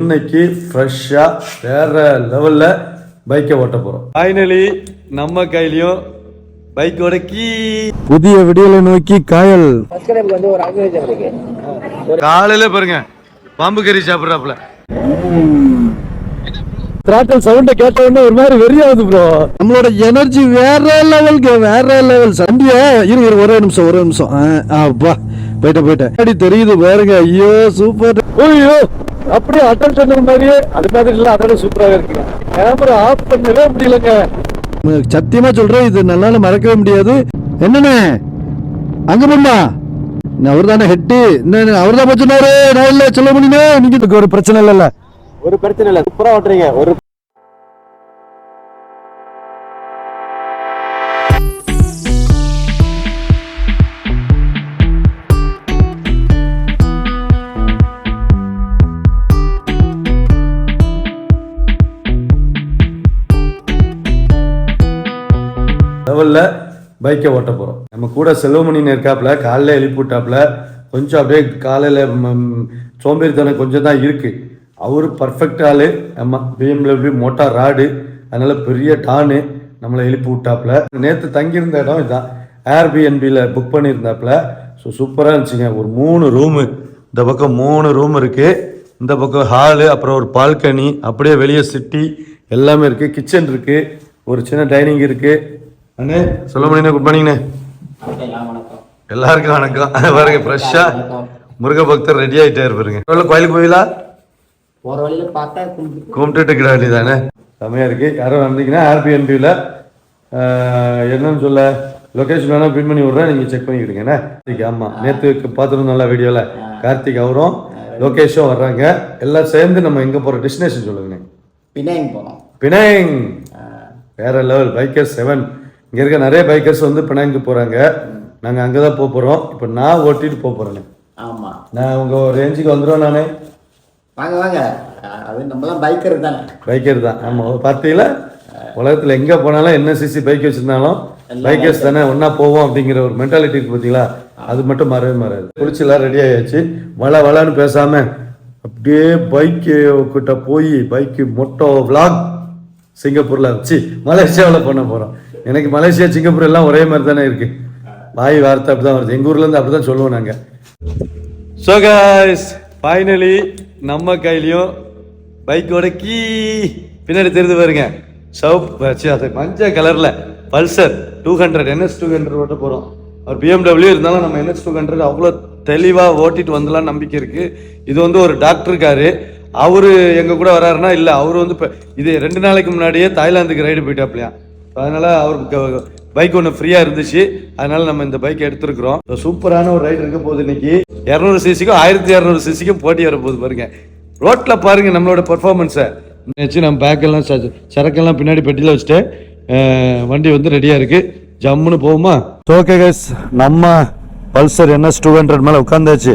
இன்னைக்கு ஃப்ரெஷ்ஷாக வேற லெவலில் பைக்கை ஓட்ட போகிறோம் ஃபைனலி நம்ம கையிலையும் பைக்கோட கீ புதிய விடியலை நோக்கி காயல். காலையில பாருங்க பாம்பு கறி சாப்பிட்றாப்புல. திராட்டல் சவுண்ட கேட்ட உடனே ஒரு மாதிரி வெறியாகுது ப்ரோ நம்மளோட எனர்ஜி வேற லெவலுக்கு வேற லெவல் சண்டிய இரு இரு ஒரே நிமிஷம் ஒரே நிமிஷம். ஆ, அப்பா போயிட்டேன் போயிட்டேன். அடி தெரியுது பாருங்க ஐயோ சூப்பர் ஐயோ அப்படியே அட்டன் சொன்ன மாதிரியே அது மாதிரி இல்ல அதோட சூப்பராக இருக்கு கேமரா ஆஃப் பண்ணவே முடியலங்க. சத்தியமா சொல்றேன் இது நல்லால மறக்கவே முடியாது. என்னண்ணே? அங்க போமா அவர் தானே ஹெட்டு அவர் தான் சொன்னாரு. நான் இல்ல சொல்ல முடியுமே? நீங்க ஒரு பிரச்சனை இல்லைல்ல. ஒரு பிரச்சனை இல்ல சூப்பரா ஓட்டுறீங்க. ஒரு பைக்கை ஓட்ட போகிறோம் நம்ம கூட செல்வமணின்னு இருக்காப்புல காலைல எழுப்பி விட்டாப்புல கொஞ்சம் அப்படியே காலையில் சோம்பேறித்தனம் கொஞ்சம் தான் இருக்குது அவர் பர்ஃபெக்ட் ஆளு. ஆமாம் பிஎம்டபிள்யூ மோட்டார் ராடு. அதனால் பெரிய டானு. நம்மளை எழுப்பி விட்டாப்புல நேற்று தங்கியிருந்த இடம் இதுதான் ஏர்பிஎன்பியில் புக் பண்ணியிருந்தாப்புல. ஸோ சூப்பராக இருந்துச்சுங்க. ஒரு மூணு ரூமு இந்த பக்கம் மூணு ரூம் இருக்குது இந்த பக்கம் ஹாலு அப்புறம் ஒரு பால்கனி அப்படியே வெளியே சிட்டி எல்லாமே இருக்குது கிச்சன் இருக்குது ஒரு சின்ன டைனிங் இருக்குது அண்ணே. சொல்ல முடியுண்ணே குட் மார்னிங்ண்ணே எல்லாருக்கும் வணக்கம். பாருங்க ஃப்ரெஷ்ஷாக முருக பக்தர் ரெடி ஆகிட்டே பாருங்க. எவ்வளோ கோயிலுக்கு போயிலா போற வழியில பார்த்தா கும்பிட்டு கும்பிட்டுட்டு இருக்கிற வேண்டியதானே செம்மையாக இருக்குது யாரும் வந்தீங்கன்னா ஏர்பிஎன்பியில் என்னன்னு சொல்ல லொக்கேஷன் வேணால் பின் பண்ணி விட்றேன். நீங்கள் செக் பண்ணிக்கிடுங்கண்ணே கார்த்திக் ஆமாம் நேற்று பார்த்துருந்தோம்ல வீடியோவில் கார்த்திக் அவரும் லொக்கேஷன் வர்றாங்க. எல்லாம் சேர்ந்து நம்ம எங்கே போகிற டெஸ்டினேஷன் சொல்லுங்கண்ணே. பினாங் போனோம். பினாங் வேற லெவல் பைக்கர்ஸ் செவன் இங்கே இருக்க நிறைய பைக்கர்ஸ் வந்து பினாங்கு போகிறாங்க நாங்கள் அங்கே தான் போக போகிறோம் இப்போ நான் ஓட்டிட்டு போக போகிறேண்ணே ஆமா. நான் உங்கள் ரேஞ்சுக்கு வந்துடுவேன் நானே. வாங்க வாங்க. அது நம்ம தான். பைக்கர் தானே. பைக்கர் தான் ஆமாம் பார்த்தீங்களா? உலகத்தில் எங்கே போனாலும் என்ன சிசி பைக் வச்சுருந்தாலும் பைக்கர்ஸ் தானே ஒன்றா போவோம் அப்படிங்கிற ஒரு மென்டாலிட்டி இருக்கு பார்த்தீங்களா? அது மட்டும் மாறவே மாறாது. குளிச்சுலாம் ரெடி ஆயாச்சு. வள வளன்னு பேசாமல் அப்படியே பைக்கு கிட்ட போய் பைக்கு மொட்டோ vlog சிங்கப்பூரில் வச்சு மலேசியாவில் பண்ண போகிறோம் எனக்கு மலேசியா சிங்கப்பூர் எல்லாம் ஒரே மாதிரி தானே இருக்குது வாய் வார்த்தை அப்படி தான் வருது. எங்கள் ஊர்லேருந்து அப்படி தான் சொல்லுவோம் நாங்கள் ஸோ காய்ஸ் ஃபைனலி நம்ம கையிலையும் பைக்கோட கீ பின்னாடி தெரிந்து பாருங்க. சவுப் அது மஞ்சள் கலரில் Pulsar two hundred NS two hundred ஓட்ட போகிறோம் அவர் பிஎம்டபிள்யூ இருந்தாலும் நம்ம என்எஸ் டூ ஹண்ட்ரட் அவ்வளோ தெளிவாக ஓட்டிட்டு வந்துலாம் நம்பிக்கை இருக்குது இது வந்து ஒரு டாக்டர் காரு. அவர் எங்கள் கூட வராருன்னா இல்லை அவர் வந்து இப்போ இது ரெண்டு நாளைக்கு முன்னாடியே தாய்லாந்துக்கு ரைடு போயிட்டாப்லையா? அதனால அவருக்கு பைக் ஒன்று ஃப்ரீயாக இருந்துச்சு. அதனால நம்ம இந்த பைக் எடுத்துருக்குறோம். சூப்பரான ஒரு ரைடு இருக்க போகுது இன்னைக்கு. இரநூறு சிசிக்கும் ஆயிரத்தி இரநூறு சிசிக்கும் போட்டி வர போகுது பாருங்க. ரோட்ல பாருங்க நம்மளோட பெர்ஃபார்மன்ஸை வச்சு நம்ம பேக்கெல்லாம் சரக்கெல்லாம் பின்னாடி பெட்டியில் வச்சுட்டு வண்டி வந்து ரெடியாக இருக்கு. ஜம்முன்னு போகுமா ஓகே கைஸ் நம்ம பல்சர் என்எஸ் டூ ஹண்ட்ரட் மேலே உட்காந்தாச்சு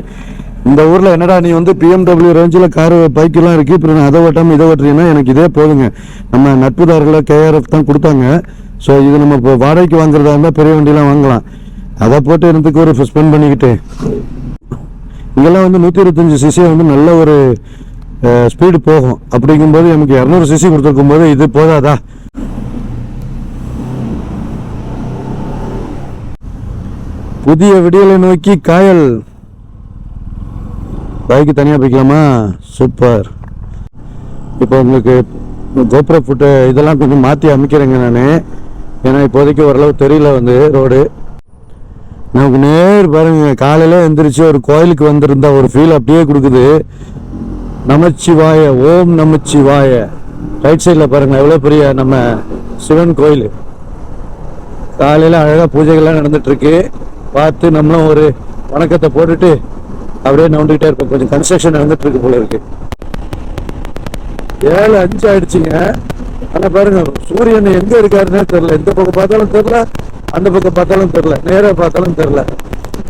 இந்த ஊரில் என்னடா நீ வந்து பிஎம்டபிள்யூ ரேஞ்சில் கார் பைக்கெல்லாம் இருக்குது இப்போ நான் அதை ஓட்டாமல் இதை ஓட்டுறீங்கன்னா எனக்கு இதே போதுங்க. நம்ம நட்புதாரர்களை கேஆர்எஃப் தான் கொடுத்தாங்க ஸோ இது நம்ம இப்போ வாடகைக்கு வாங்குறதா இருந்தால் பெரிய வண்டிலாம் வாங்கலாம். அதை போட்டு இருந்துக்கு ஒரு ஸ்பெண்ட் பண்ணிக்கிட்டு? இங்கெல்லாம் வந்து நூற்றி இருபத்தஞ்சி சிசியை வந்து நல்ல ஒரு ஸ்பீடு போகும். அப்படிங்கும்போது எனக்கு இரநூறு சிசி கொடுத்துருக்கும் போது இது போதாதா? புதிய விடியலை நோக்கி காயல். பைக்கு தனியாக போய்க்கலாமா சூப்பர் இப்போ உங்களுக்கு கோபுர ஃபுட்டு இதெல்லாம் கொஞ்சம் மாற்றி அமைக்கிறேங்க நான். ஏன்னா இப்போதைக்கு ஓரளவு தெரியல வந்து ரோடு நமக்கு நேர் பாருங்க. காலையில் எந்திரிச்சு ஒரு கோயிலுக்கு வந்திருந்தா ஒரு ஃபீல் அப்படியே கொடுக்குது. நமச்சிவாய ஓம் நமச்சிவாய. ரைட் சைடில் பாருங்கள் எவ்வளோ பெரிய நம்ம சிவன் கோயில். காலையில் அழகாக பூஜைகள்லாம் நடந்துட்டுருக்கு பார்த்து நம்மளும் ஒரு வணக்கத்தை போட்டுட்டு அப்படியே நோண்டிக்கிட்டே இருப்போம் கொஞ்சம் கன்ஸ்ட்ரக்ஷன் நடந்துட்டு இருக்கு போல இருக்கு. ஏழு அஞ்சு ஆயிடுச்சுங்க. ஆனா பாருங்க சூரியன் எங்க இருக்காருன்னே தெரியல. இந்த பக்கம் பார்த்தாலும் தெரியல அந்த பக்கம் பார்த்தாலும் தெரியல. நேராக பார்த்தாலும் தெரியல.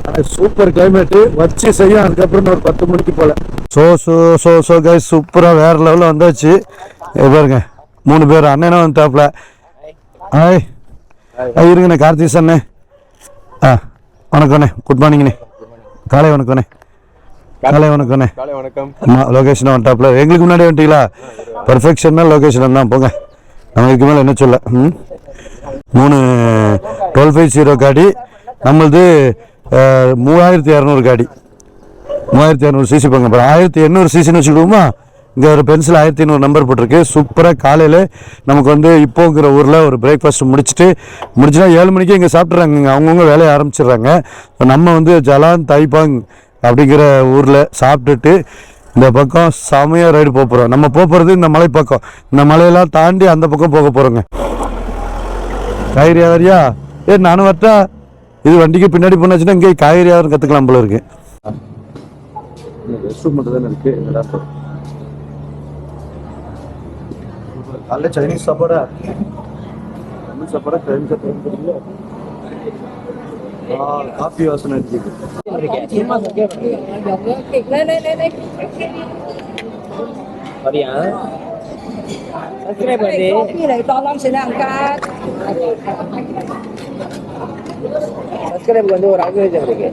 ஆனா சூப்பர் கிளைமேட்டு வச்சு செய்யும் அதுக்கப்புறம் ஒரு பத்து மணிக்கு போல. So so so so guys சூப்பராக வேற லெவலில் வந்தாச்சு. பாருங்க மூணு பேர் அண்ணனும் வந்துட்டாப்ல ஹாய் ஆ இருங்கண்ணே கார்த்திக் சண்ணே ஆ வணக்கண்ணே குட் மார்னிங்ண்ணே காலை வணக்கண்ணே. காலை வணக்கண்ணே காலை வணக்கம். ஆமாம் லொக்கேஷன் டாப்பில் எங்களுக்கு முன்னாடி வந்துட்டீங்களா? பர்ஃபெக்ஷன்னா லொக்கேஷன் தான் போங்க. நம்ம இதுக்கு மேலே என்ன சொல்ல? ம்? மூணு டுவெல் ஃபைவ் ஜீரோ காடி. நம்மளது மூவாயிரத்தி இரநூறு காடி. மூவாயிரத்தி இரநூறு சிசி போங்க. அப்புறம் ஆயிரத்தி எண்ணூறு சிசின்னு வச்சுக்கிடுவோமா? இங்கே ஒரு பென்சில் ஆயிரத்தி ஐநூறு நம்பர் போட்டிருக்கு. சூப்பராக காலையில் நமக்கு வந்து இப்போங்கிற ஊரில் ஒரு பிரேக்ஃபாஸ்ட் முடிச்சுட்டு முடிச்சுனா ஏழு மணிக்கு இங்கே சாப்பிட்றாங்க அவங்கவுங்க வேலையை ஆரம்பிச்சிடுறாங்க. இப்போ நம்ம வந்து ஜலான் தைபாங் அப்படிங்கிற ஊரில் சாப்பிட்டுட்டு இந்த பக்கம் செமையாக ரைடு போக போகிறோம் நம்ம போக போகிறது இந்த மலை பக்கம். இந்த மலையெல்லாம் தாண்டி அந்த பக்கம் போக போகிறோங்க காய்கறி வியாபாரியா ஏ நானும் வரட்டா? இது வண்டிக்கு பின்னாடி போனாச்சுன்னா இங்கே காய்கறி வியாபாரம் கற்றுக்கலாம் போல இருக்கு. காலைல சைனீஸ் சாப்பாடா? சாப்பாடா? காஃபி வாசனை சரியா சப்ஸ்கிரைப் பண்ணி. வந்து ஒரு அல்கோரிதம் இருக்கு.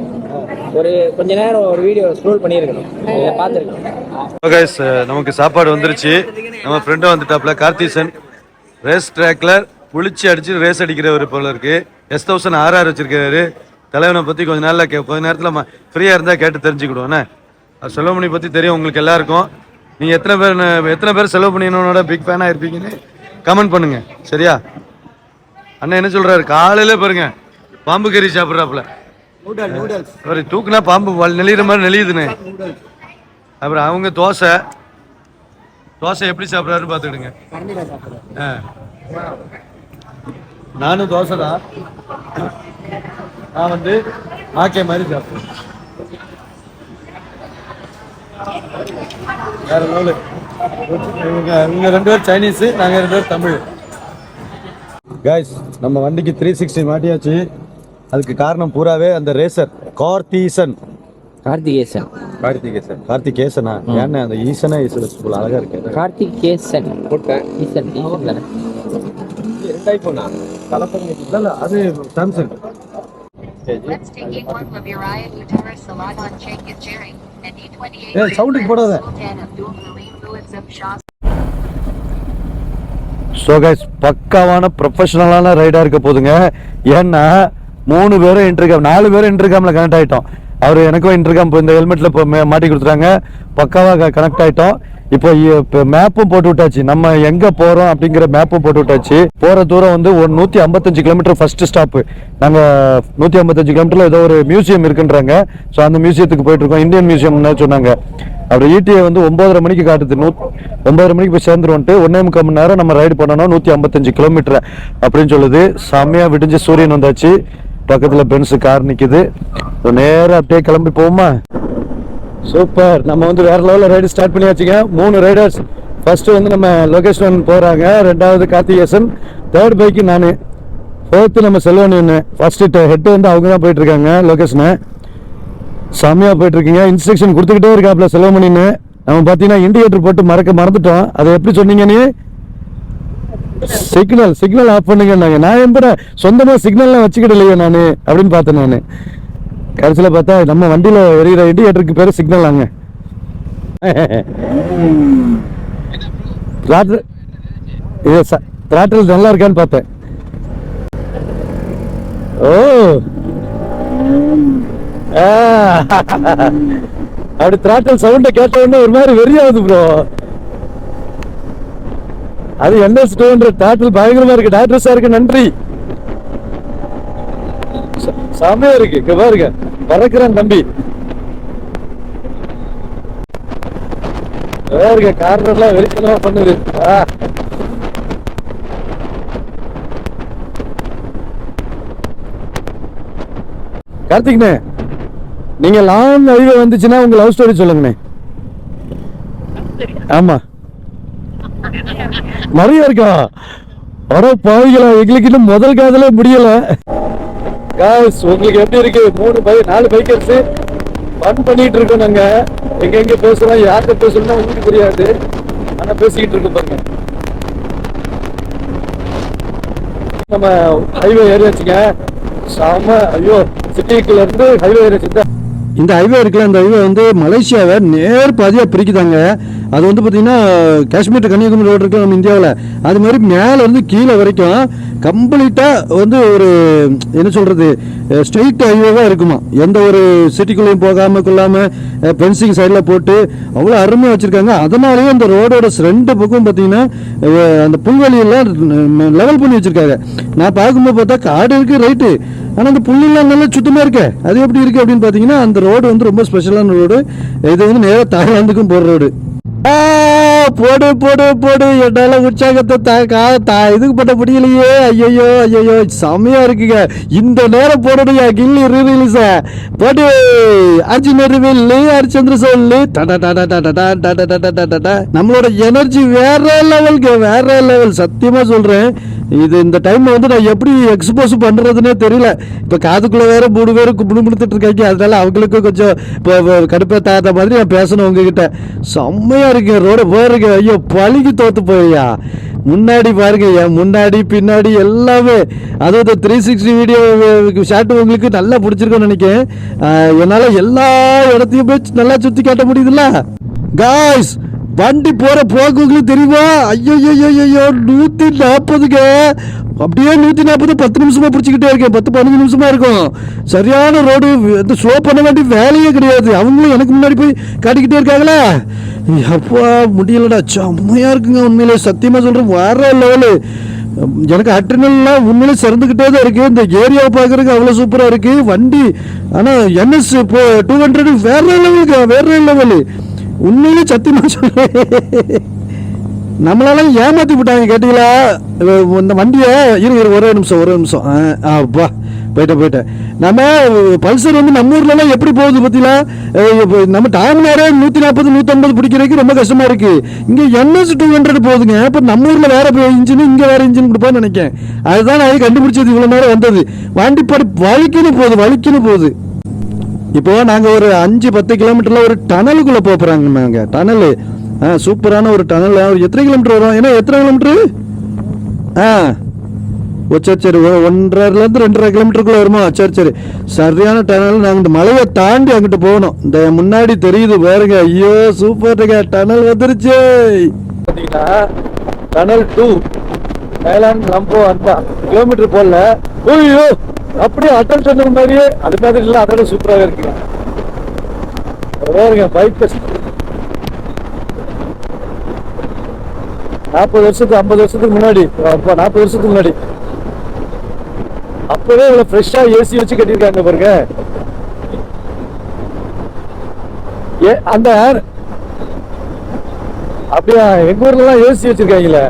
ஒரு கொஞ்ச நேரம் ஒரு வீடியோ ஸ்க்ரோல் பண்ணியிருக்கணும். இதை பார்த்துருக்கணும். நமக்கு சாப்பாடு வந்துருச்சு. நம்ம ஃப்ரெண்டும் வந்துட்டாப்ல கார்த்திசன். ரேஸ் ட்ராக்ல புளிச்சு அடிச்சு ரேஸ் அடிக்கிறவர் போல இருக்கு. எஸ் தௌசண்ட் ஆர்ஆர் வச்சிருக்காரு தலைவனை பத்தி கொஞ்ச நாள்ல கே கொஞ்ச நேரத்துல ஃப்ரீயா இருந்தா கேட்டு அது செலவுமணி பத்தி தெரியும் உங்களுக்கு எல்லாருக்கும். நீங்க எத்தனை பேர் எத்தனை பேர் செலவு பண்ணினோட பிக் ஃபேனா இருப்பீங்கன்னு கமெண்ட் பண்ணுங்க. சரியா? அண்ணன் என்ன சொல்றாரு? காலையில பாருங்க. பாம்பு கறி சாப்பிட்றாப்புல. அவர் தூக்குனா பாம்பு நெளிகிற மாதிரி நெளியுதுன்னு. அப்புறம் அவங்க தோசை. தோசை எப்படி சாப்பிட்றாரு பார்த்துக்கிடுங்க. ஆ. நானும் தோசை தான். நான் வந்து ஆக்கே மாதிரி சாப்பிடுவேன். வேற லெவலு. இவங்க இவங்க ரெண்டு பேரும் சைனீஸு நாங்கள் ரெண்டு பேரும் தமிழ். கைஸ் நம்ம வண்டிக்கு த்ரீ சிக்ஸ்டி மாட்டியாச்சு. அதுக்கு காரணம் பூராவே அந்த ரேசர் கார்த்தீசன். கார்த்திகேசன். கார்த்திகேசன். கார்த்திகேசனா? ஏன்னா அந்த ஈசனா ஈசன் ஸ்கூல் அழகா இருக்கு. கார்த்திகேசன். போட்டேன். ஈசன். ஈசன் தானே ரெண்டு ஐஃபோனா அது Samsung Let's take A1 Labirai Utara Saladan Chenkit Jerry and E28 ஏய், sound க்கு போடாத. ஸோ கைஸ் பக்காவான ப்ரொஃபஷனலான ரைடாக இருக்க போதுங்க. ஏன்னா மூணு பேரும் இன்டர்காம் நாலு பேரும் இன்டர்காமில் கனெக்ட் ஆகிட்டோம் அவர் எனக்கும் இன்டர்காம் இந்த ஹெல்மெட்டில் மாட்டி கொடுத்துட்டாங்க. பக்காவாக கனெக்ட் ஆகிட்டோம் இப்போ இப்போ மேப்பும் போட்டு விட்டாச்சு. நம்ம எங்கே போகிறோம் அப்படிங்கிற மேப்பும் போட்டு விட்டாச்சு. போகிற தூரம் வந்து ஒரு நூற்றி ஐம்பத்தஞ்சு கிலோமீட்டர் ஃபர்ஸ்ட் ஸ்டாப்பு நாங்கள் நூற்றி ஐம்பத்தஞ்சு கிலோமீட்டரில் ஏதோ ஒரு மியூசியம் இருக்குன்றாங்க. ஸோ அந்த மியூசியத்துக்கு போயிட்டு இருக்கோம். இந்தியன் மியூசியம்னு சொன்னாங்க. அப்புறம் ஈட்டியை வந்து ஒன்பதரை மணிக்கு காட்டுது. நூ ஒன்பதரை மணிக்கு போய் சேர்ந்துருவோன்ட்டு ஒன்னே முக்கால் மணி நேரம் நம்ம ரைடு பண்ணணும். நூற்றி ஐம்பத்தஞ்சு கிலோமீட்டர் அப்படின்னு சொல்லுது. செம்மையாக விடிஞ்சு சூரியன் வந்தாச்சு. பக்கத்தில் பென்ஸு கார் நிற்கிது நேராக அப்படியே கிளம்பி போவோமா? சூப்பர். நம்ம வந்து வேற லெவலில் ரைடு ஸ்டார்ட் பண்ணியாச்சுங்க. மூணு ரைடர்ஸ் ஃபர்ஸ்ட் வந்து நம்ம லொகேஷன் போகிறாங்க ரெண்டாவது கார்த்திகேசன் தேர்ட் பைக்கு நான். ஃபோர்த்து நம்ம செல்வன் ஃபர்ஸ்ட் ஹெட்டு வந்து அவங்க தான் போயிட்டு இருக்காங்க லொகேஷனை. செம்மையாக போயிட்டுருக்கீங்க இன்ஸ்ட்ரக்ஷன் கொடுத்துக்கிட்டே இருக்காப்புல செலவுமணின்னு. நம்ம பார்த்தீங்கன்னா இண்டிகேட்டர் போட்டு மறக்க மறந்துட்டோம். அதை எப்படி சொன்னீங்கன்னு சிக்னல் சிக்னல் ஆஃப் பண்ணுங்க நான் எம்பட சொந்தமாக சிக்னல்லாம் வச்சுக்கிடலையே நான் அப்படின்னு பார்த்தேன் நான். கடைசியில் பார்த்தா நம்ம வண்டியில் எரியிற இண்டிகேட்டருக்கு பேர் சிக்னல் ஆங்க இது த்ராட்டில் நல்லா இருக்கான்னு பார்த்தேன். ஓ. ஆ. அப்படி திராட்டல் சவுண்ட கேட்ட உடனே ஒரு மாதிரி வெறியாகுது ப்ரோ அது என்எஸ் டூ ஹண்ட்ரட் டாட்டில் பயங்கரமா இருக்கு. டாக்டர் சாருக்கு நன்றி. செமையா இருக்கு. இங்க பாருங்க. பறக்குறான் தம்பி. பாருங்க கார்னர்லாம் வெறித்தனமா பண்ணுது. ஆ. கார்த்திக்ண்ணே நீங்க லாங் ஹைவே வந்துச்சுன்னா உங்க லவ் ஸ்டோரி சொல்லுங்கண்ணே. ஆமா. நிறைய இருக்கா? வர பாவிகளா எங்களுக்கு இன்னும் முதல் காதலே முடியல. காய்ஸ் உங்களுக்கு எப்படி இருக்கு? மூணு பைக் நாலு பைக்கர்ஸ் ஃபன் பண்ணிட்டு இருக்கோம் நாங்க. எங்க எங்க பேசுறோம்? யார்கிட்ட பேசணும்னா உங்களுக்கு தெரியாது. ஆனா பேசிக்கிட்டு இருக்கோம் பாருங்க. நம்ம ஹைவே ஏறியாச்சுங்க செம ஐயோ சிட்டிக்குள்ள இருந்து ஹைவே ஏறியாச்சு இந்த ஹைவே இருக்குல்ல இந்த ஹைவே வந்து மலேசியாவை நேர் பாதியாக பிரிக்குதாங்க. அது வந்து பார்த்தீங்கன்னா காஷ்மீர் கன்னியாகுமரி ரோடு இருக்குல்ல நம்ம இந்தியாவில். அது மாதிரி மேலே வந்து கீழே வரைக்கும் கம்ப்ளீட்டாக வந்து ஒரு என்ன சொல்கிறது ஸ்ட்ரெயிட் ஹைவேவாக இருக்குமா. எந்த ஒரு சிட்டிக்குள்ளேயும் போகாமல் கொள்ளாமல் பென்சிங் சைடில் போட்டு அவ்வளோ அருமையாக வச்சுருக்காங்க. அதனாலேயே அந்த ரோடோட ரெண்டு பக்கம் பார்த்தீங்கன்னா அந்த புல்வெளியெல்லாம் லெவல் பண்ணி வச்சுருக்காங்க. நான் பார்க்கும்போது பார்த்தா காடு இருக்குது ரைட்டு ஆனால் அந்த புல்லுலாம் நல்லா சுத்தமாக இருக்கே. அது எப்படி இருக்குது அப்படின்னு பார்த்தீங்கன்னா அந்த ரோடு வந்து ரொம்ப ஸ்பெஷலான ரோடு இது வந்து நேராக தாய்லாந்துக்கும் போகிற ரோடு போடு போடு போடு என்னால உற்சாகத்தை தாக்கா தா இதுக்கு பண்ண முடியலையே ஐயோ ஐயோ செம்மையாக இருக்குங்க இந்த நேரம் போடணுயா கில்லி ரீரிலீஸ போடு அர்ஜுன் ரிவில்லு ஹரிச்சந்திர சொல்லு டா டடா டடா டடா டா டா டா நம்மளோட எனர்ஜி வேற லெவலுக்கு வேற லெவல் சத்தியமா சொல்றேன் இது இந்த டைம் வந்து நான் எப்படி எக்ஸ்போஸ் பண்றதுன்னே தெரியல இப்ப காதுக்குள்ள வேற மூணு பேரும் முணுமுணுத்துட்டு இருக்காங்க அதனால அவங்களுக்கும் கொஞ்சம் இப்போ கடுப்பை தாத்த மாதிரி நான் பேசணும் உங்ககிட்ட செம்மையா இருக்கு ரோடு பாருங்க ஐயோ பழுகி தோத்து போய்யா முன்னாடி பாருங்க என் முன்னாடி பின்னாடி எல்லாமே. அதாவது த்ரீ சிக்ஸ்டி வீடியோ ஷாட் உங்களுக்கு நல்லா பிடிச்சிருக்குன்னு நினைக்கிறேன். என்னால் என்னால எல்லா இடத்தையும் போய் நல்லா சுத்தி காட்ட முடியுதுல்ல? காய்ஸ் வண்டி போற போக்குகளும் தெரியுமா? ஐயோ ஐயோ ஐயோ நூத்தி நாற்பதுங்க அப்படியே நூத்தி நாற்பது பத்து நிமிஷமா பிடிச்சிக்கிட்டே இருக்கேன். பத்து பதினஞ்சு நிமிஷமா இருக்கும். சரியான ரோடு இந்த ஸ்லோ பண்ண வேண்டிய வேலையே கிடையாது. அவங்களும் எனக்கு முன்னாடி போய் காட்டிக்கிட்டே இருக்காங்களே. அப்பா முடியலடா. செம்மையா இருக்குங்க உண்மையிலே. சத்தியமா சொல்றேன் வேற லெவலு எனக்கு அட்ரினல்லாம் உண்மையிலே சிறந்துக்கிட்டே தான் இருக்கு. இந்த ஏரியாவை பார்க்கறதுக்கு அவ்வளோ சூப்பராக இருக்கு. வண்டி ஆனால் என்எஸ் இப்போ டூ ஹண்ட்ரடு வேற லெவலுக்கு வேற லெவலு உண்மையிலே சத்தியமாக சொல்றேன். நம்மளால ஏமாத்தி விட்டாங்க கேட்டீங்களா? இந்த வண்டியை இரு இரு ஒரே நிமிஷம் ஒரே நிமிஷம். ஆ, ஆ, அப்பா போயிட்டேன் போயிட்டேன். நம்ம பல்சர் வந்து நம்ம ஊர்லலாம் எப்படி போகுது பார்த்தீங்களா? நம்ம இப்ப நம்ம நூற்றி நாற்பது நூற்றம்பது பிடிக்கிறதுக்கு ரொம்ப கஷ்டமாக இருக்குது இங்கே என்எஸ் டூ ஹண்ட்ரட் போகுதுங்க. இப்போ நம்ம ஊரில் வேறு இன்ஜின் இங்கே வேறு இன்ஜின் கொடுப்பான்னு நினைக்கேன். அதுதான் நான் கண்டுபிடிச்சது இவ்வளோ நேரம் வந்தது. வண்டி படி வலிக்குன்னு போகுது வலிக்குன்னு போகுது. இப்போ நாங்கள் ஒரு அஞ்சு பத்து கிலோமீட்டரில் ஒரு டனலுக்குள்ளே போகிறாங்க நாங்கள் டனல். ஆ சூப்பரான ஒரு டனல். ஒரு எத்தனை கிலோமீட்டர் வரும்? ஏன்னா எத்தனை கிலோமீட்ரு ஆ. ஓ சரி சரி. ஒன்றரைலேருந்து ரெண்டரை கிலோமீட்டருக்குள்ளே வருமா? சரி சரி. சரியான டனல். நாங்கள் இந்த மலையை தாண்டி அங்கிட்டு போகணும். இந்த முன்னாடி தெரியுது பாருங்க. ஐயோ சூப்பர்ங்க டனல் வந்துருச்சு. பார்த்தீங்கன்னா டனல் டூ தைலாந்து லம்போ அந்த கிலோமீட்டர் போடல ஐயோ! அப்படியே அட்டன் சொன்ன மாதிரியே அது மாதிரி இல்லை அதோட சூப்பராக இருக்குங்க பாருங்க பைக் நாற்பது வருஷத்துக்கு ஐம்பது வருஷத்துக்கு முன்னாடி அப்போ நாற்பது வருஷத்துக்கு முன்னாடி. அப்பவே இவ்வளவு ஃப்ரெஷ்ஷா ஏசி வச்சு கட்டியிருக்காங்க பாருங்க. ஏ அந்த அப்படியா எங்க ஊர்ல எல்லாம் ஏசி வச்சிருக்காங்களே?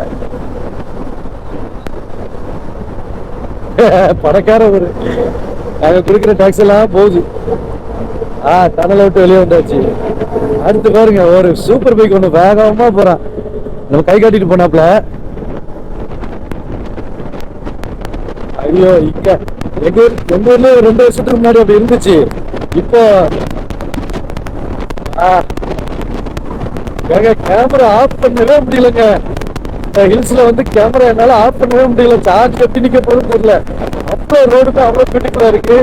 பணக்கார ஒரு நாங்க கொடுக்குற டாக்ஸ் எல்லாம் போகுது. ஆ டனலை விட்டு வெளியே வந்தாச்சு. அடுத்து பாருங்க ஒரு சூப்பர் பைக் ஒன்று வேகமா போறான். நம்ம கை காட்டிட்டு போனாப்ல ஐயோ இங்க. எங்க ஊர் எங்க ஊர்ல ஒரு ரெண்டு வருஷத்துக்கு முன்னாடி அப்படி இருந்துச்சு. இப்போ கேமரா ஆஃப் பண்ணவே முடியலங்க. ஹில்ஸ்ல வந்து கேமரா என்னால ஆஃப் பண்ணவே முடியல. சார்ஜ் கட்டி நிக்க போறது தெரியல அவ்வளோ ரோடுக்கு அவ்வளோ பியூட்டிஃபுல்லா இருக்கு.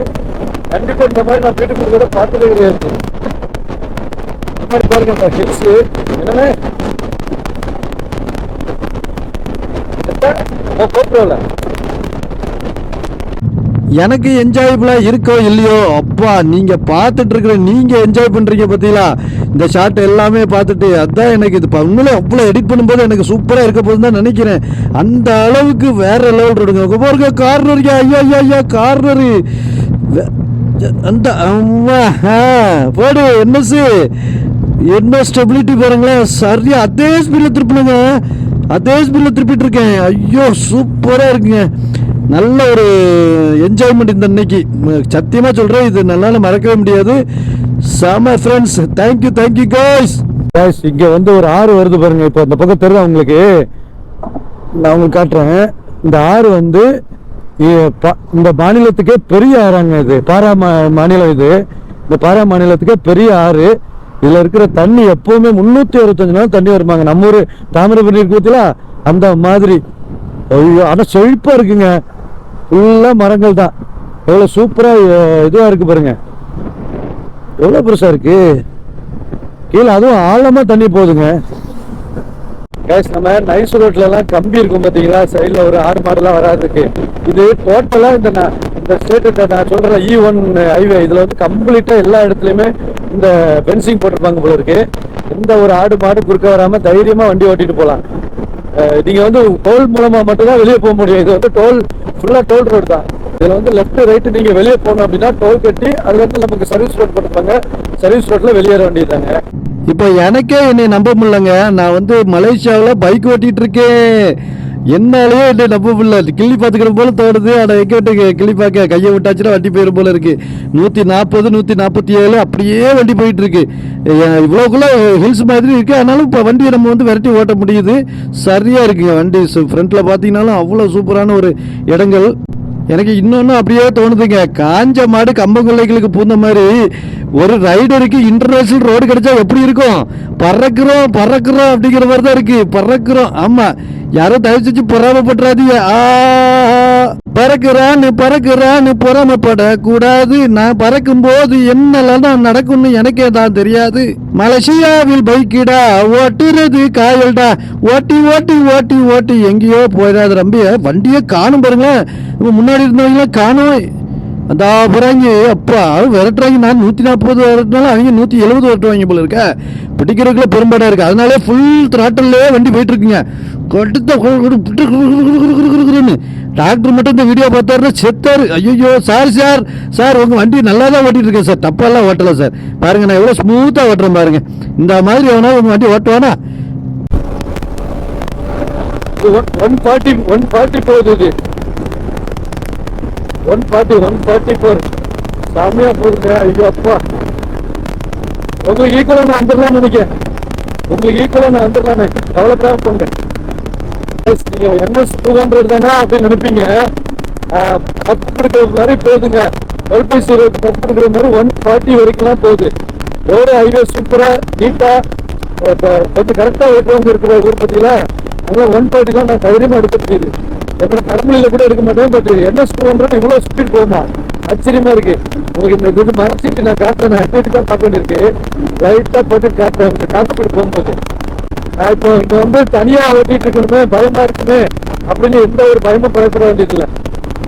கண்டிப்பா இந்த மாதிரி நான் பியூட்டிஃபுல் கூட பார்த்ததே கிடையாது. இந்த மாதிரி பாருங்க இந்த ஹில்ஸ் என்னமே எனக்கு என்ஜாயபிளா இருக்கோ இல்லையோ? அப்பா நீங்க பார்த்துட்டு இருக்கிற நீங்க என்ஜாய் பண்றீங்க பாத்தீங்களா இந்த ஷாட் எல்லாமே பார்த்துட்டு அதான் எனக்கு இது உண்மையிலே அவ்வளோ எடிட் பண்ணும்போது எனக்கு சூப்பராக இருக்க போதுன்னு தான் நினைக்கிறேன். அந்த அளவுக்கு வேற லெவல் ரோடுங்க பாருங்க கார்னர் ஐயா ஐயா ஐயா கார்னரு அந்த அம்மா போடு என்னசு என்ன ஸ்டெபிலிட்டி பாருங்களேன். சரியா அதே ஸ்பீடில் திருப்பினுங்க. அதே ஸ்பீடில் திருப்பிட்டு இருக்கேன். ஐயோ சூப்பராக இருக்குங்க. நல்ல ஒரு என்ஜாய்மெண்ட் இந்த அன்னைக்கு. சத்தியமாக சொல்கிறேன் இது நல்லால மறக்கவே முடியாது. செம friends thank you thank you guys guys இங்கே வந்து ஒரு ஆறு வருது பாருங்க. இப்போ இந்த பக்கம் தெரியுதா உங்களுக்கு? நான் உங்களுக்கு காட்டுறேன். இந்த ஆறு வந்து இந்த மாநிலத்துக்கே பெரிய ஆறாங்க இது. பாரா மா- மாநிலம் இது. இந்த பாரா மாநிலத்துக்கே பெரிய ஆறு. இதில் இருக்கிற தண்ணி எப்போவுமே முந்நூற்றி அறுபத்தஞ்சு நாள் தண்ணி வருமாங்க. நம்ம ஊர் தாமிரபரணி இருக்கு அந்த மாதிரி. ஐயோ ஆனால் செழிப்பாக இருக்குங்க. ஃபுல்லாக மரங்கள் தான். எவ்வளோ சூப்பராக இதுவாக இருக்குது பாருங்கள் எவ்வளோ பெருசாக இருக்கு? கீழே அதுவும் ஆழமாக தண்ணி போகுதுங்க. கேஸ் நம்ம நைஸ் ரோட்லலாம் கம்பி இருக்கும் பார்த்தீங்களா சைடில் ஒரு ஆறு மாடுலாம் வராதுக்கு. இது டோட்டலாக இந்த நான் e இந்த ஸ்டேட்டு நான் சொல்கிற இ ஒன் ஹைவே இதில் வந்து கம்ப்ளீட்டாக எல்லா இடத்துலையுமே இந்த பென்சிங் போட்டிருப்பாங்க போல இருக்கு. எந்த ஒரு ஆடு மாடு குறுக்க வராமல் தைரியமாக வண்டி ஓட்டிட்டு போகலாம் நீங்கள் வந்து டோல் மூலமாக மட்டும்தான் வெளியே போக முடியும். இது வந்து டோல் ஃபுல்லாக டோல் ரோடு தான். இதுல வந்து லெஃப்ட் ரைட்டு நீங்க வெளியே போகணும் அப்படின்னா டோல் கட்டி அதுலேருந்து நமக்கு சர்வீஸ் ரோட் போட்டிருப்பாங்க. சர்வீஸ் ரோட்ல வெளியேற வேண்டியதாங்க இப்போ எனக்கே என்னை நம்ப முடியலங்க. நான் வந்து மலேசியாவில் பைக் ஓட்டிட்டு இருக்கேன். என்னாலேயே என்னை நம்ப முடியல. கிள்ளி பார்த்துக்கிற போல தோணுது. ஆனால் எங்கே விட்டு கிள்ளி பார்க்க கையை விட்டாச்சுன்னா வண்டி போயிடும் போல இருக்கு. நூற்றி நாற்பது நூற்றி நாற்பத்தி ஏழு அப்படியே வண்டி போயிட்டு இருக்கு. இவ்வளோக்குள்ளே இவ்வளோக்குள்ள ஹில்ஸ் மாதிரி இருக்கு. ஆனாலும் இப்போ வண்டியை நம்ம வந்து விரட்டி ஓட்ட முடியுது. சரியாக இருக்குங்க வண்டி. ஃப்ரண்ட்டில் பார்த்தீங்கன்னாலும் அவ்வளோ சூப்பரான ஒரு இடங்கள். எனக்கு இன்னொன்னு அப்படியே தோணுதுங்க. காஞ்ச மாடு கம்பங்குள்ளைகளுக்கு பூந்த மாதிரி ஒரு ரைடருக்கு இன்டர்நேஷனல் ரோடு கிடைச்சா எப்படி இருக்கும்? பறக்கிறோம் பறக்கிறோம் அப்படிங்கிற மாதிரி தான் இருக்கு. பறக்கிறோம். ஆமா. யாரும் தயவு செஞ்சு பொறாமப்படுறாதீங்க பறக்குறான்னு பறக்குறான்னு பொறாமப்படக்கூடாது. நான் பறக்கும் போது என்னெல்லாம் நடக்கும்னு எனக்கே தான் தெரியாது. மலேசியாவில் பைக்கிடா ஓட்டுறது காயல்டா. ஓட்டி ஓட்டி ஓட்டி ஓட்டி எங்கேயோ போயிடாது ரம்பிய வண்டியை காணும் பாருங்களேன். முன்னாடி இருந்தவங்களாம் காணும். அந்த போறாங்க அப்பா விரட்டுறாங்க நான் நூற்றி நாற்பது விரட்டினாலும் அவங்க நூற்றி எழுபது விரட்டுவாங்க போல இருக்க. பிடிக்கிறதுக்குள்ள பெரும்பாடாக இருக்குது அதனாலே ஃபுல் த்ராட்டல்லே வண்டி போயிட்டுருக்குங்க. கொடுத்த கடுத்த டாக்டர் மட்டும் இந்த வீடியோ பார்த்தாருன்னா செத்தார். ஐயோ சார் சார் சார் உங்கள் வண்டி நல்லா தான் ஓட்டிட்டு இருக்கேன் சார் தப்பாலாம் ஓட்டலை சார் பாருங்க நான் எவ்வளோ ஸ்மூத்தாக ஓட்டுறேன் பாருங்க. இந்த மாதிரி எவனா உங்கள் வண்டி ஓட்டுவானா? ஒன் ஃபார்ட்டி ஒன் ஃபார்ட்டி போகுது one forty one forty four செம்மையா போகுதுங்க ஐயோ அப்பா உங்களுக்கு ஈக்குவலா நான் வந்துடலாம் நினைக்கிறேன் உங்களுக்கு ஈக்குவலா நான் வந்துடலான்னு கவலைப்படாம போங்க. Yes, நீங்க என்எஸ் டூ ஹண்ட்ரட் தானே அப்படின்னு நினைப்பீங்க. ஆஹ், பத்து கொடுக்குற மாதிரி போகுதுங்க. தொலைபேசி பத்து கொடுக்குற மாதிரி ஒன் ஃபார்ட்டி வரைக்கும்லாம் போகுது. ரோடு ஹைவே சூப்பரா நீட்டா கொஞ்சம் கரெக்டா இருக்கிறவங்க இருக்கிற ஊர் பத்தியில அங்க ஒன் ஃபார்ட்டி தான் நான் தைரியமா எடுக்க முடியுது என்னோட கடமையில கூட எடுக்க மாட்டேன் பட் என்ன டூ இவ்வளோ இவ்வளவு ஸ்பீட் போகுமா? ஆச்சரியமா இருக்கு. உங்களுக்கு இந்த இது மறைச்சிட்டு நான் காட்டுறேன் நான் ஹெட்லைட் தான் பார்க்க வேண்டியிருக்கு. லைட்டா போட்டு காட்டுறேன் காட்டுப்படி போகும்போது. நான் இப்போ இங்க வந்து தனியா ஓட்டிட்டு இருக்கணுமே பயமா இருக்குமே அப்படின்னு எந்த ஒரு பயமும் பயப்பட வேண்டியது இல்லை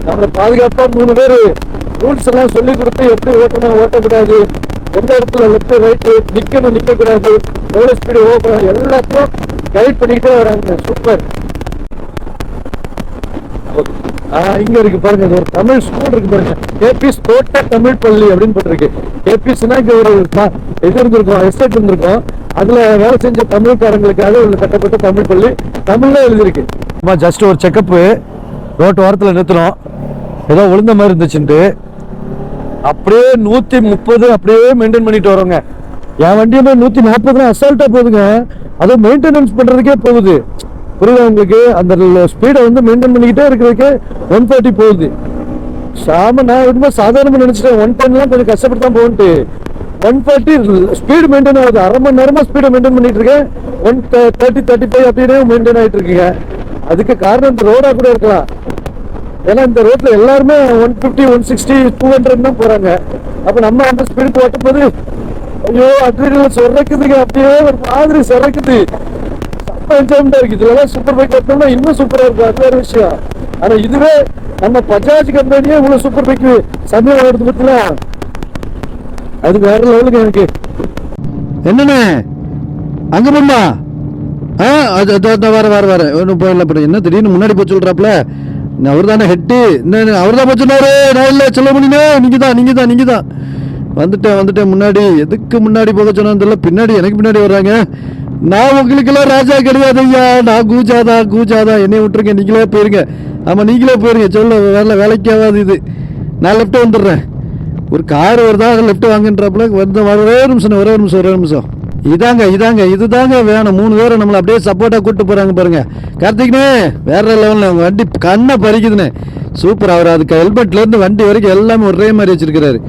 நம்மளை பாதுகாப்பா மூணு பேர் ரூல்ஸ் எல்லாம் சொல்லி கொடுத்து எப்படி ஓட்டணும் ஓட்டக்கூடாது எந்த இடத்துல லெஃப்ட் ரைட்டு நிக்கணும் நிக்க கூடாது எவ்வளவு ஸ்பீடு ஓகணும் எல்லாத்தையும் கைட் பண்ணிக்கிட்டே வராங்க. சூப்பர். ஆஹ் இங்க இருக்கு பாருங்க இது ஒரு தமிழ் ஸ்கூல் இருக்கு பாருங்க. கேபிஸ் தோட்ட தமிழ் பள்ளி அப்படின்னு போட்டிருக்கு. கேபிஸ்னா இங்க ஒரு இது இருந்திருக்கும் எஸ்டேட் இருந்திருக்கும். அதுல வேலை செஞ்ச தமிழ்காரங்களுக்காக உள்ள கட்டப்பட்ட தமிழ் பள்ளி தமிழ்ல எழுதிருக்கு அம்மா ஜஸ்ட் ஒரு செக்கப்பு ரோட்டு ஓரத்தில் நிறுத்தினோம். ஏதோ விழுந்த மாதிரி இருந்துச்சுட்டு அப்படியே நூத்தி முப்பது அப்படியே மெயின்டைன் பண்ணிட்டு வரோங்க. என் வண்டியுமே நூற்றி நாற்பது அசால்ட்டாக போகுதுங்க. அது மெயின்டெனன்ஸ் பண்றதுக்கே போகுது. புரியுதா உங்களுக்கு? அந்த ஸ்பீடை வந்து மெயின்டைன் பண்ணிக்கிட்டே இருக்கிறதுக்கு ஒன் ஃபார்ட்டி போகுது. சாம நான் ரொம்ப சாதாரணமாக நினச்சிட்டேன். ஒன் டென்லாம் கொஞ்சம் கஷ்டப்பட்டு தான் போகன்ட்டு. ஒன் ஃபார்ட்டி ஸ்பீடு மெயின்டைன் ஆகுது. அரை மணி நேரமாக ஸ்பீடை மெயின்டைன் பண்ணிட்டு இருக்கேன் ஒன் தேர்ட்டி தேர்ட்டி ஃபைவ் அப்படியே மெயின்டைன் ஆகிட்டு இருக்கீங்க அதுக்கு காரணம் இந்த ரோடாக கூட இருக்கலாம். ஏன்னா இந்த ரோட்டில் எல்லாருமே one fifty one sixty two hundred தான் போகிறாங்க அப்போ நம்ம அந்த ஸ்பீடுக்கு ஓட்டும் போது ஐயோ அட்ரினல் சொரக்குதுங்க. அப்படியே ஒரு மாதிரி சொரக்குது. ரொம்ப என்ஜாய்மெண்ட்டாக இருக்குது இதுல சூப்பர் பைக் ஓட்டணும்னா இன்னும் சூப்பராக இருக்கும். அது வேறு விஷயம். ஆனால் இதுவே நம்ம பஜாஜ் கம்பெனியே இவ்வளோ சூப்பர் பைக் சமயம் எடுத்து பத்தில அது வேற லெவலுக்கு எனக்கு. என்னண்ணே? அங்கே போமா ஆ அது அது அது வர வர வர. ஒன்றும் போயிடல அப்புறம் என்ன திடீர்னு முன்னாடி போய் சொல்கிறாப்புல அவர் தானே ஹெட்டு. அவர் தான் போய் நான் இல்லை சொல்ல முடியுமே நீங்க தான் நீங்க தான் நீங்க தான் வந்துட்டேன் வந்துட்டேன். முன்னாடி எதுக்கு முன்னாடி போக சொன்னான்னு தெரியல. பின்னாடி எனக்கு பின்னாடி வர்றாங்க. நான் உங்களுக்கெல்லாம் ராஜா கிடையாது ஐயா நான் கூஜாதா கூஜாதா என்னைய விட்டுருங்க நீங்களே போயிருங்க. ஆமாம் நீங்களே போயிருங்க. சொல்ல வேலை வேலைக்காகாது இது. நான் லெஃப்ட்டு வந்துடுறேன். ஒரு கார் வருதா லெஃப்ட் வாங்குன்றப்பல வந்து ஒரே நிமிஷம் ஒரே நிமிஷம் ஒரே நிமிஷம். இதாங்க இதாங்க இதுதாங்க வேணும். மூணு பேரை நம்மளை அப்படியே சப்போர்ட்டாக கூட்டு போகிறாங்க பாருங்க. கார்த்திக்னே வேற லெவலில் அவங்க வண்டி கண்ணை பறிக்குதுண்ணே சூப்பர் அவர் அதுக்கு ஹெல்மெட்லேருந்து வண்டி வரைக்கும் எல்லாமே ஒரே மாதிரி வச்சிருக்கிறாரு.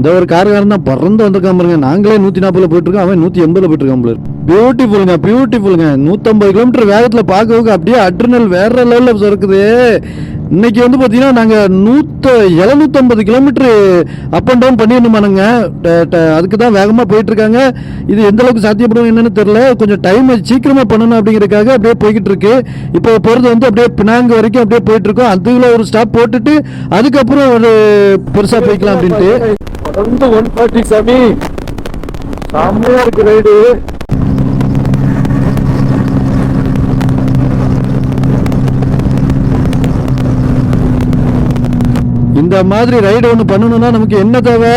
இந்த ஒரு கார்காரன் தான் பறந்து வந்திருக்கான் பாருங்க. நாங்களே நூத்தி நாற்பதுல போயிட்டு அவன் நூத்தி எண்பதுல போயிட்டு இருக்கான் பியூட்டிஃபுல்லுங்க பியூட்டிஃபுல்லுங்க நூத்தம்பது கிலோமீட்டர் வேகத்துல பார்க்கறதுக்கு அப்படியே அட்ரினல் வேற லெவலில் இருக்குது இன்னைக்கு வந்து பார்த்தீங்கன்னா நாங்கள் நூற்ற எழுநூற்றம்பது கிலோமீட்டர் அப் அண்ட் டவுன் பண்ணிடணுமானுங்க அதுக்கு தான் வேகமாக போயிட்டுருக்காங்க. இது எந்த அளவுக்கு சாத்தியப்படும் என்னன்னு தெரியல. கொஞ்சம் டைம் சீக்கிரமாக பண்ணணும் அப்படிங்கிறதுக்காக அப்படியே போய்கிட்டு இருக்கு இப்போ போகிறது வந்து அப்படியே பினாங்கு வரைக்கும் அப்படியே போயிட்டுருக்கோம். அதுல ஒரு ஸ்டாப் போட்டுட்டு அதுக்கப்புறம் ஒரு பெருசாக போய்க்கலாம் அப்படின்ட்டு. ஒன் ஃபார்ட்டி சாமி செம்மையா இருக்கு ரைடு இந்த மாதிரி ரைடு ஒன்று பண்ணணும்னா நமக்கு என்ன தேவை?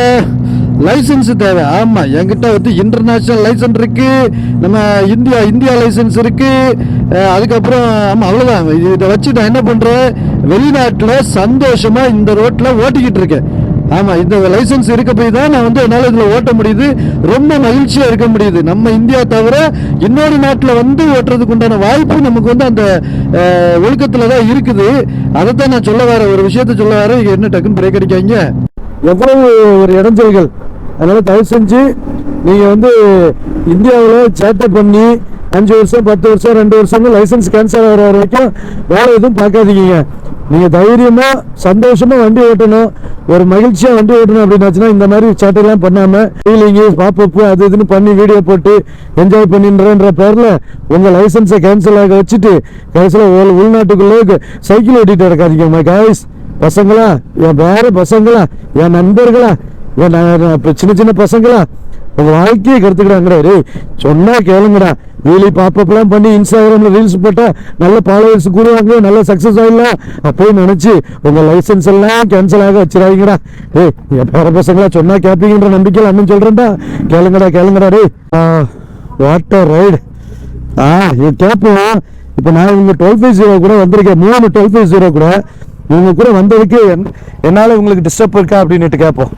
லைசன்ஸ் தேவை. ஆமாம் என்கிட்ட வந்து இன்டர்நேஷ்னல் லைசன்ஸ் இருக்கு. நம்ம இந்தியா இந்தியா லைசன்ஸ் இருக்கு. அதுக்கப்புறம் ஆமாம் அவ்வளோதான் இதை வச்சு நான் என்ன பண்ணுறேன் வெளிநாட்டில் சந்தோஷமாக இந்த ரோட்டில் ஓட்டிக்கிட்டு இருக்கேன். ஆமாம் இந்த லைசன்ஸ் இருக்க போய் தான் நான் வந்து என்னால் இதில் ஓட்ட முடியுது. ரொம்ப மகிழ்ச்சியாக இருக்க முடியுது. நம்ம இந்தியா தவிர இன்னொரு நாட்டில் வந்து ஓட்டுறதுக்கு உண்டான வாய்ப்பு நமக்கு வந்து அந்த ஒழுக்கத்தில் தான் இருக்குது. அதை தான் நான் சொல்ல வரேன். ஒரு விஷயத்த சொல்ல வரேன். என்ன டக்குன்னு பிரேக் அடிக்காங்க எவ்வளவு ஒரு இடைஞ்சல்கள். அதனால் தயவு செஞ்சு நீங்கள் வந்து இந்தியாவில் சேட்டை பண்ணி அஞ்சு வருஷம் பத்து வருஷம் ரெண்டு வருஷம் லைசன்ஸ் கேன்சல் ஆகிற வரைக்கும் வேலை எதுவும் பார்க்காதீங்க. நீங்க தைரியமா சந்தோஷமா வண்டி ஓட்டணும். ஒரு மகிழ்ச்சியா வண்டி ஓட்டணும் அப்படின்னாச்சுன்னா இந்த மாதிரி சேட்டையெல்லாம் பண்ணாம டீலிங்கு பாப்பப்பு அது இதுன்னு பண்ணி வீடியோ போட்டு என்ஜாய் பண்ணின்றன்ற பேர்ல உங்க லைசன்ஸை கேன்சல் ஆக வச்சுட்டு கடைசியில் உள்நாட்டுக்குள்ளே சைக்கிள் ஓட்டிட்டு இருக்காதீங்க மை காய்ஸ் பசங்களா என் வேற பசங்களா என் நண்பர்களா என் சின்ன சின்ன பசங்களா உங்க வாழ்க்கையை கருத்துக்கிறாங்கடா டேய் சொன்னா கேளுங்கடா. வீலி பாப்பப்லாம் பண்ணி இன்ஸ்டாகிராம்ல ரீல்ஸ் போட்டா நல்ல ஃபாலோவர்ஸ் கூடுவாங்க நல்ல சக்சஸ் ஆகிடலாம் அப்போ நினைச்சு உங்க லைசன்ஸ் எல்லாம் கேன்சல் ஆக வச்சிடாதீங்கடா. ஏ பேர பசங்களா சொன்னா கேப்பீங்கன்ற நம்பிக்கையில் அண்ணன் சொல்றேன்டா. கேளுங்கடா கேளுங்கடா டே வாட்டர் ரைடு ஆ இது கேட்போம். இப்போ நான் இவங்க டுவெல் ஃபைவ் ஜீரோ கூட வந்திருக்கேன். மூணு டுவெல் ஃபைவ் ஜீரோ கூட. இவங்க கூட வந்ததுக்கு என்- என்னால் உங்களுக்கு டிஸ்டர்ப் இருக்கா அப்படின்னுட்டு கேட்போம்.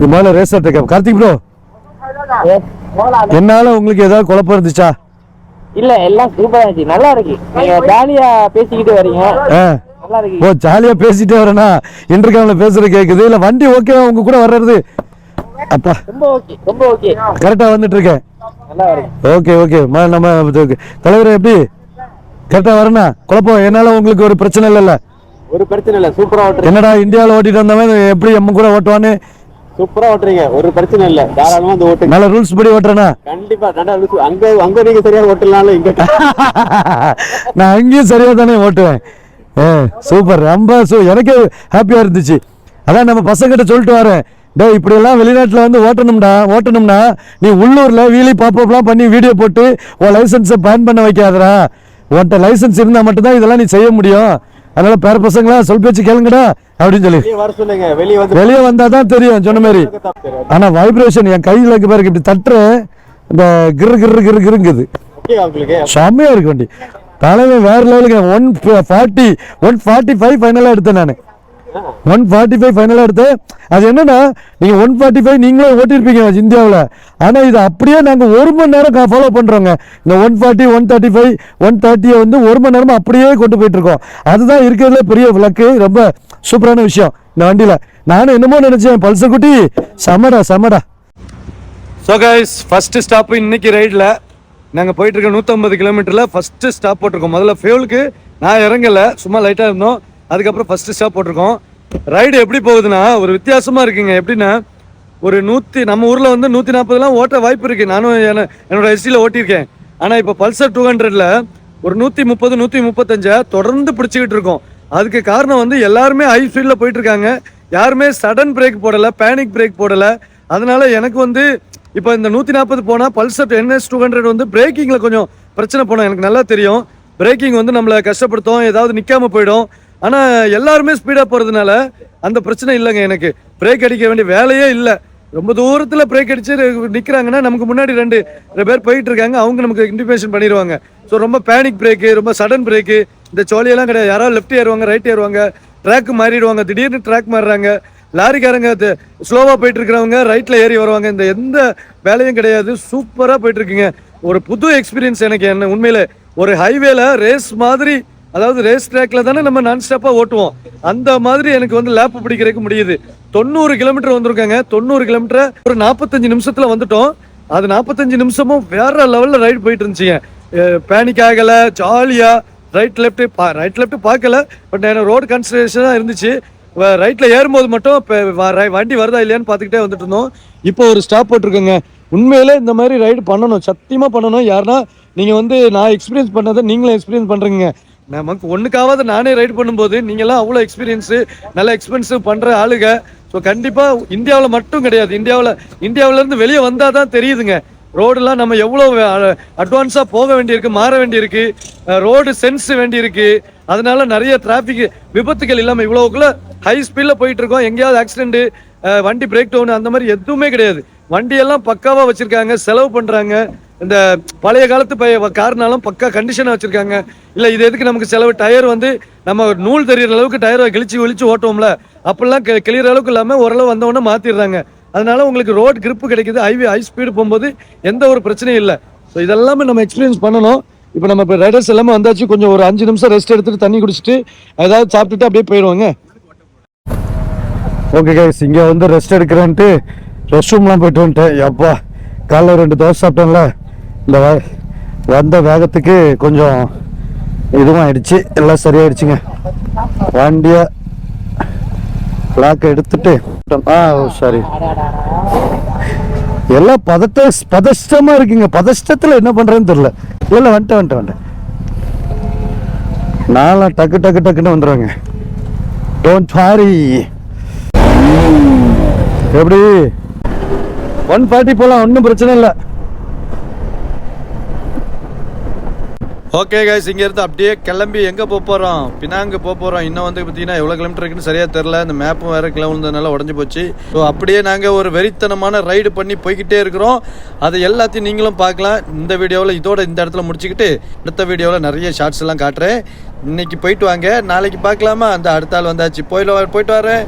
இது மேல ரேசர்ட்ட கேட்போம் கார்த்திக் ப்ரோ என்னால உங்களுக்கு ஏதாவது குழப்பம் இருந்துச்சா? இல்ல எல்லாம் சூப்பரா இருந்துச்சு. நல்லா இருக்கு. நீங்க ஜாலியா பேசிக்கிட்டு வரீங்க. ஆ. நல்லா இருக்கு. ஓ ஜாலியா பேசிட்டே வரேனா? இன்டர்காம்ல பேசுறது கேக்குது. இல்ல வண்டி ஓகேவா உங்க கூட வர்றது? அப்பா. ரொம்ப ஓகே ரொம்ப ஓகே கரெக்டா வந்துட்டு இருக்கேன் நல்லா இருக்கு. ஓகே ஓகே நம்ம தலைவர் எப்படி? கரெக்டா வரேனா? குழப்பம். என்னால உங்களுக்கு ஒரு பிரச்சனை இல்லைல்ல. ஒரு பிரச்சனை இல்ல. சூப்பரா ஓட்டுறீங்க. என்னடா இந்தியாவில் ஓட்டிட்டு வந்தவன் எப்படி எம்ம கூட ஓட்டுவான்னு? சூப்பரா ஓட்டுறீங்க. ஒரு பிரச்சனை இல்ல. தாராளமா வந்து ஓட்டுங்க. நல்ல ரூல்ஸ் படி ஓட்டுறேனா கண்டிப்பா நல்லா லூசு. அங்க அங்க நீங்க சரியா ஓட்டலனாலும் இங்க நான் அங்கேயும் சரியா தானே ஓட்டுவேன். ஏ சூப்பர் ரொம்ப சூ எனக்கு ஹாப்பியா இருந்துச்சு. அதான் நம்ம பசங்கிட்ட சொல்லிட்டு வரேன். டேய் இப்படி எல்லாம் வெளிநாட்டுல வந்து ஓட்டணும்டா ஓட்டணும்னா நீ உள்ளூர்ல வீலி பாப்பப்லாம் பண்ணி வீடியோ போட்டு உன் லைசன்ஸை பேன் பண்ண வைக்காதடா. உன்கிட்ட லைசன்ஸ் இருந்தா மட்டும்தான் இதெல்லாம் நீ செய்ய முடியும். அதனால பேர பசங்களா சொல் பேச்சு கேளுங்கடா. அப்படின்னு சொல்லி. வெளியே வந்து தான் தெரியும் சொன்ன மாதிரி. ஆனா வைப்ரேஷன் என் கையில இருக்கு பாருங்க இப்படி தட்டுறேன் இந்த கிரு கிரு கிரு கிருங்குது. செம்மையா இருக்கு வண்டி. தலைவன் வேற லெவலுக்கு one forty one forty five ஃபைனலாக எடுத்தேன் நான். ஒன் ஃபார்ட்டி ஃபைவ் ஃபைனலாக எடுத்தேன். அது என்னன்னா நீங்க ஒன் ஃபார்ட்டி ஃபைவ் நீங்களே ஓட்டியிருப்பீங்க இந்தியாவில். ஆனால் இது அப்படியே நாங்கள் ஒரு மணி நேரம் ஃபாலோ பண்ணுறோங்க இந்த one forty one thirty five one தேர்ட்டியை வந்து ஒரு மணி நேரமா அப்படியே கொண்டு போயிட்டு இருக்கோம். அதுதான் இருக்கிறதுல பெரிய விளக்கு ரொம்ப சூப்பரான விஷயம். இந்த வண்டியில். நானும் என்னமோ நினைச்சேன் பல்சர் குட்டி. செமடா செமடா. ஸோ கைஸ் ஃபஸ்ட்டு ஸ்டாப்பு இன்னைக்கு ரைடில் நாங்கள் போயிட்டு இருக்க நூற்றம்பது கிலோமீட்டரில் ஃபஸ்ட்டு ஸ்டாப் போட்டிருக்கோம். முதல்ல ஃபியூலுக்கு நான் இறங்கலை சும்மா லைட்டாக இருந்தோம். அதுக்கப்புறம் ஃபஸ்ட்டு ஸ்டாப் போட்டிருக்கோம். ரைடு எப்படி போகுதுன்னா ஒரு வித்தியாசமாக இருக்குங்க. எப்படின்னா ஒரு நூற்றி நம்ம ஊரில் வந்து நூற்றி நாற்பதுலாம் ஓட்ட வாய்ப்பு இருக்குது நானும் என்ன என்னோட எஸ்டியில் ஓட்டியிருக்கேன். ஆனால் இப்போ பல்சர் டூ ஹண்ட்ரட்ல ஒரு நூற்றி முப்பது நூற்றி முப்பத்தஞ்சை தொடர்ந்து பிடிச்சிக்கிட்டு இருக்கோம். அதுக்கு காரணம் வந்து எல்லாருமே ஹை ஸ்பீடில் போயிட்டு இருக்காங்க யாருமே சடன் பிரேக் போடலை பேனிக் பிரேக் போடலை. அதனால எனக்கு வந்து இப்போ இந்த நூற்றி நாற்பது போனால் பல்சர் என்எஸ் டூ ஹண்ட்ரட் வந்து பிரேக்கிங்கில் கொஞ்சம் பிரச்சனை போனோம். எனக்கு நல்லா தெரியும். பிரேக்கிங் வந்து நம்மளை கஷ்டப்படுத்தும் ஏதாவது நிற்காமல் போயிடும். ஆனால் எல்லாருமே ஸ்பீடாக போகிறதுனால அந்த பிரச்சனை இல்லைங்க எனக்கு. பிரேக் அடிக்க வேண்டிய வேலையே இல்லை. ரொம்ப தூரத்தில் பிரேக் அடித்து நிற்கிறாங்கன்னா நமக்கு முன்னாடி ரெண்டு ரெண்டு பேர் போயிட்டு இருக்காங்க அவங்க நமக்கு இன்டிமேஷன் பண்ணிடுவாங்க. ஸோ ரொம்ப பேனிக் பிரேக்கு ரொம்ப சடன் பிரேக்கு இந்த சோழியெல்லாம் கிடையாது. யாராவது லெஃப்ட் ஏறுவாங்க ரைட் ஏறுவாங்க ட்ராக் மாறிடுவாங்க திடீர்னு ட்ராக் மாறுறாங்க. லாரிக்காரங்க ஸ்லோவாக போயிட்டு இருக்கிறவங்க ரைட்டில் ஏறி வருவாங்க. இந்த எந்த வேலையும் கிடையாது. சூப்பராக போயிட்டு இருக்குங்க. ஒரு புது எக்ஸ்பீரியன்ஸ் எனக்கு என்ன உண்மையில. ஒரு ஹைவேல ரேஸ் மாதிரி அதாவது ரேஸ் ட்ராக்ல தானே நம்ம நான் ஸ்டாப்பாக ஓட்டுவோம். அந்த மாதிரி எனக்கு வந்து லேப் பிடிக்கிறதுக்கு முடியுது. தொண்ணூறு கிலோமீட்டர் வந்திருக்காங்க. தொண்ணூறு கிலோமீட்டர் ஒரு நாற்பத்தஞ்சு நிமிஷத்தில் வந்துட்டோம். அது நாற்பத்தஞ்சு நிமிஷமும் வேற லெவலில் ரைடு போயிட்டு இருந்துச்சுங்க. பேனிக் ஆகலை ஜாலியாக ரைட் லெஃப்ட் ரைட் லெஃப்ட் பார்க்கல பட் எனக்கு ரோடு கன்சிடரேஷனாக இருந்துச்சு. ரைட்டில் ஏறும்போது மட்டும் இப்போ வண்டி வருதா இல்லையான்னு பார்த்துக்கிட்டே வந்துட்டு இருந்தோம். இப்போ ஒரு ஸ்டாப் போட்டிருக்கோங்க. உண்மையிலே இந்த மாதிரி ரைடு பண்ணணும் சத்தியமாக பண்ணணும். யாருன்னா நீங்கள் வந்து நான் எக்ஸ்பீரியன்ஸ் பண்ணதை நீங்களும் எக்ஸ்பீரியன்ஸ் பண்ணுறீங்க நமக்கு ஒன்றுக்காவது நானே ரைடு பண்ணும்போது நீங்களாம் அவ்வளோ எக்ஸ்பீரியன்ஸு நல்ல எக்ஸ்பென்சிவ் பண்ணுற ஆளுங்க. ஸோ கண்டிப்பாக இந்தியாவில் மட்டும் கிடையாது. இந்தியாவில் இந்தியாவிலேருந்து வெளியே வந்தால் தான் தெரியுதுங்க. ரோடெல்லாம் நம்ம எவ்வளோ அட்வான்ஸாக போக வேண்டியிருக்கு மாற வேண்டியிருக்கு ரோடு சென்ஸ் வேண்டியிருக்கு. அதனால நிறைய டிராஃபிக் விபத்துகள் இல்லாமல் இவ்வளோக்குள்ள ஹை ஸ்பீடில் போயிட்டு இருக்கோம் எங்கேயாவது ஆக்சிடென்ட் வண்டி பிரேக் டவுன் அந்த மாதிரி எதுவுமே கிடையாது. வண்டியெல்லாம் பக்காவாக வச்சுருக்காங்க செலவு பண்ணுறாங்க இந்த பழைய காலத்து பய கார்னாலும் பக்கா கண்டிஷனாக வச்சுருக்காங்க. இல்லை இது எதுக்கு நமக்கு செலவு? டயர் வந்து நம்ம நூல் தெரியிற அளவுக்கு டயரை கிழிச்சு ஒழிச்சு ஓட்டுவோம்ல. அப்படிலாம் கி- அளவுக்கு இல்லாமல் ஓரளவு வந்தவொடனே மாற்றிடுறாங்க அதனால உங்களுக்கு ரோட் கிரிப்பு கிடைக்குது ஹைவே ஹை ஸ்பீடு போகும்போது எந்த ஒரு பிரச்சனையும் இல்லை. ஸோ இதெல்லாமே நம்ம எக்ஸ்பீரியன்ஸ் பண்ணணும். இப்போ நம்ம இப்போ ரைடர்ஸ் எல்லாமே வந்தாச்சு கொஞ்சம் ஒரு அஞ்சு நிமிஷம் ரெஸ்ட் எடுத்துட்டு தண்ணி குடிச்சிட்டு ஏதாவது சாப்பிட்டுட்டு அப்படியே போயிடுவாங்க. ஓகே கைஸ் இங்கே வந்து ரெஸ்ட் எடுக்கிறேன்ட்டு ரெஸ்ட் ரூம்லாம் போயிட்டு வந்துட்டேன். எப்பா காலைல ரெண்டு தோசை சாப்பிட்டேன்ல. இந்த வந்த வேகத்துக்கு கொஞ்சம் இதுவும் ஆயிடுச்சு. எல்லாம் சரியாயிடுச்சுங்க. வண்டியை லாக் எடுத்துட்டு ஆ சாரி. எல்லாம் பதட்ட பதஷ்டமா இருக்குங்க. பதஷ்டத்துல என்ன பண்றேன்னு தெரியல. இல்ல இல்ல வந்துட்டேன் வந்துட்டேன் வந்துட்டேன். நான்லாம் டக்கு டக்கு டக்குன்னு வந்துடுவாங்க டோன்ட் சாரி எப்படி? ஒன் ஃபார்ட்டி போகலாம் ஒன்றும் பிரச்சனை இல்லை. ஓகே கைஸ் இங்கேருந்து அப்படியே கிளம்பி எங்கே போக போகிறோம் பினாங்கு போக போகிறோம் இன்னும் வந்து பார்த்தீங்கன்னா எவ்வளோ கிலோமீட்டர் இருக்குன்னு சரியாக தெரில இந்த மேப்பும் வேறு கிளம்புனதுனால உடஞ்சி போச்சு. ஸோ அப்படியே நாங்கள் ஒரு வெறித்தனமான ரைடு பண்ணி போய்கிட்டே இருக்கிறோம். அது எல்லாத்தையும் நீங்களும் பார்க்கலாம். இந்த வீடியோவில் இதோட இந்த இடத்துல முடிச்சுக்கிட்டு அடுத்த வீடியோவில் நிறைய ஷார்ட்ஸ் எல்லாம் காட்டுறேன். இன்னைக்கு போயிட்டு வாங்க. நாளைக்கு பார்க்கலாமா? அந்த அடுத்த ஆள் வந்தாச்சு. போயில போயிட்டு வரேன்.